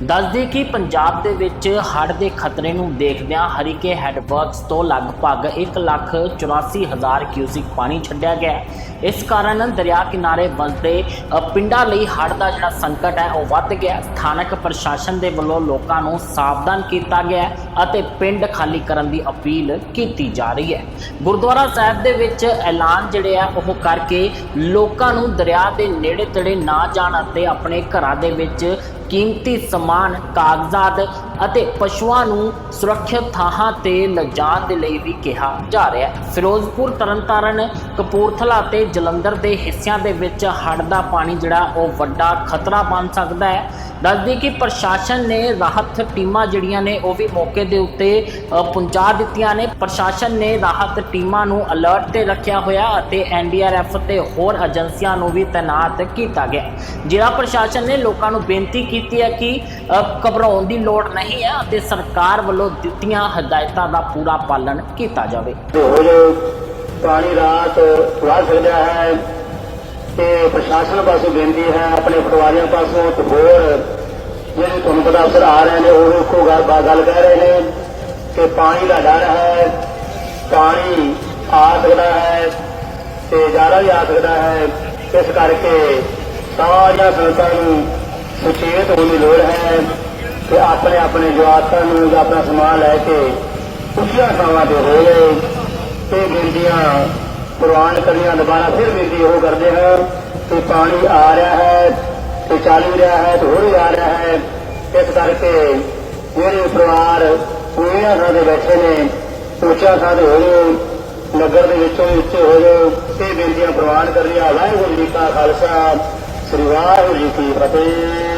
ਦੱਸਦੇ ਕਿ ਪੰਜਾਬ ਦੇ ਵਿੱਚ ਹੜ੍ਹ ਦੇ ਖਤਰੇ ਨੂੰ ਦੇਖਦਿਆਂ ਹਰੀਕੇ ਹੈਡਵਰਕਸ ਤੋਂ ਲਗਭਗ 1,84,000 ਕਿਊਸਿਕ ਪਾਣੀ ਛੱਡਿਆ ਗਿਆ ਇਸ ਕਾਰਨ ਦਰਿਆ ਕਿਨਾਰੇ ਵਸਦੇ ਪਿੰਡਾਂ ਲਈ ਹੜ੍ਹ ਦਾ ਜਿਹੜਾ ਸੰਕਟ ਹੈ ਉਹ ਵੱਧ ਗਿਆ ਸਥਾਨਕ ਪ੍ਰਸ਼ਾਸਨ ਦੇ ਵੱਲੋਂ ਲੋਕਾਂ ਨੂੰ ਸਾਵਧਾਨ ਕੀਤਾ ਗਿਆ ਅਤੇ ਪਿੰਡ ਖਾਲੀ ਕਰਨ ਦੀ ਅਪੀਲ ਕੀਤੀ ਜਾ ਰਹੀ ਹੈ। ਗੁਰਦੁਆਰਾ ਸਾਹਿਬ ਦੇ ਵਿੱਚ ਐਲਾਨ ਜਿਹੜੇ ਆ ਉਹ ਕਰਕੇ ਲੋਕਾਂ ਨੂੰ ਦਰਿਆ ਦੇ ਨੇੜੇ ਤੇੜੇ ਨਾ ਜਾਣ ਅਤੇ ਆਪਣੇ ਘਰਾਂ ਦੇ ਵਿੱਚ ਕੀਮਤੀ ਸਮਾਨ ਕਾਗਜ਼ਾਤ ਅਤੇ ਪਸ਼ੂਆਂ ਨੂੰ ਸੁਰੱਖਿਅਤ ਥਾਂ ਤੇ ਲਿਜਾਣ ਦੇ ਲਈ ਵੀ ਕਿਹਾ ਜਾ ਰਿਹਾ ਹੈ। ਫਿਰੋਜ਼ਪੁਰ, ਤਰਨਤਾਰਨ, ਕਪੂਰਥਲਾ ਤੇ ਜਲੰਧਰ ਦੇ ਹਿੱਸਿਆਂ ਦੇ ਵਿੱਚ ਹੜ੍ਹ ਦਾ ਪਾਣੀ ਜਿਹੜਾ ਉਹ ਵੱਡਾ ਖਤਰਾ ਬਣ ਸਕਦਾ ਹੈ। ਦੱਸਦੀ ਕਿ ਪ੍ਰਸ਼ਾਸਨ ਨੇ ਰਾਹਤ ਟੀਮਾਂ ਜਿਹੜੀਆਂ ਨੇ ਉਹ ਵੀ ਮੌਕੇ ਦੇ ਉੱਤੇ ਪਹੁੰਚਾ ਦਿੱਤੀਆਂ ਨੇ। ਪ੍ਰਸ਼ਾਸਨ ਨੇ ਰਾਹਤ ਟੀਮਾਂ ਨੂੰ ਅਲਰਟ ਤੇ ਰੱਖਿਆ ਹੋਇਆ ਅਤੇ ਐਨਡੀਆਰਐਫ ਤੇ ਹੋਰ ਏਜੰਸੀਆਂ ਨੂੰ ਵੀ ਤਾਇਨਾਤ ਕੀਤਾ ਗਿਆ। ਜ਼ਿਲ੍ਹਾ ਪ੍ਰਸ਼ਾਸਨ ਨੇ ਲੋਕਾਂ ਨੂੰ ਬੇਨਤੀ ਕੀਤੀ ਹੈ ਕਿ ਘਬਰਾਉਣ ਦੀ ਲੋੜ ਨਹੀਂ ਹੈ ਅਤੇ ਸਰਕਾਰ ਵੱਲੋਂ ਦਿੱਤੀਆਂ ਹਦਾਇਤਾਂ ਦਾ ਪੂਰਾ ਪਾਲਣ ਕੀਤਾ ਜਾਵੇ। ਰੋਜ਼ ਪਾਣੀ ਰਾਤ ਵਧ ਸਕਦਾ ਹੈ ਤੇ ਪ੍ਰਸ਼ਾਸਨ ਪਾਸੋਂ ਬੇਨਤੀ ਹੈ ਆਪਣੇ ਪਟਵਾਰੀਆਂ ਪਾਸੋਂ ਤੇ ਹੋਰ ਜਿਹੜੇ ਤੁਹਾਨੂੰ ਪਤਾ ਅਫਸਰ ਆ ਰਹੇ ਨੇ, ਉਹ ਇੱਕੋ ਗੱਲ ਗੱਲ ਕਹਿ ਰਹੇ ਨੇ ਕਿ ਪਾਣੀ ਦਾ ਡਰ ਹੈ, ਪਾਣੀ ਆ ਸਕਦਾ ਹੈ ਤੇ ਜ਼ਿਆਦਾ ਵੀ ਆ ਸਕਦਾ ਹੈ। ਇਸ ਕਰਕੇ ਸਾਰੀਆਂ ਸੰਗਤਾਂ ਨੂੰ ਸੁਚੇਤ ਹੋਣ ਦੀ ਲੋੜ ਹੈ। ਕਿ ਆਪਣੇ ਆਪਣੇ ਜਵਾਕਾਂ ਨੂੰ ਜਾਂ ਆਪਣਾ ਸਮਾਨ ਲੈ ਕੇ ਉੱਚੀਆਂ ਥਾਵਾਂ ਤੇ ਹੋਵੇ ਤੇ ਬੇਨਤੀਆਂ ਪ੍ਰਵਾਨ ਕਰੀਆਂ ਦੁਬਾਰਾ ਫਿਰ ਬੇਨਤੀ ਉਹ ਕਰਦੇ ਹਨ ਕਿ ਪਾਣੀ ਆ ਰਿਹਾ ਹੈ ਤੇ ਚੱਲ ਰਿਹਾ ਹੈ ਤੇ ਹੋਰ ਆ ਰਿਹਾ ਹੈ। ਇਸ ਕਰਕੇ ਜਿਹੜੇ ਪਰਿਵਾਰ ਪੂਰੀਆਂ ਥਾਂ ਤੇ ਬੈਠੇ ਨੇ ਉੱਚਾ ਥਾਂ ਤੇ ਹੋ ਜਾਓ ਨਗਰ ਦੇ ਵਿੱਚੋਂ ਉੱਚੇ ਹੋ ਜਾਓ ਇਹ ਬੇਨਤੀਆਂ ਪ੍ਰਵਾਨ ਕਰ ਕਰਨੀਆਂ ਵਾਹਿਗੁਰੂ ਜੀ ਕਾ ਖਾਲਸਾ, ਸ੍ਰੀ ਵਾਹਿਗੁਰੂ ਜੀ ਕੀ ਫਤਿਹ।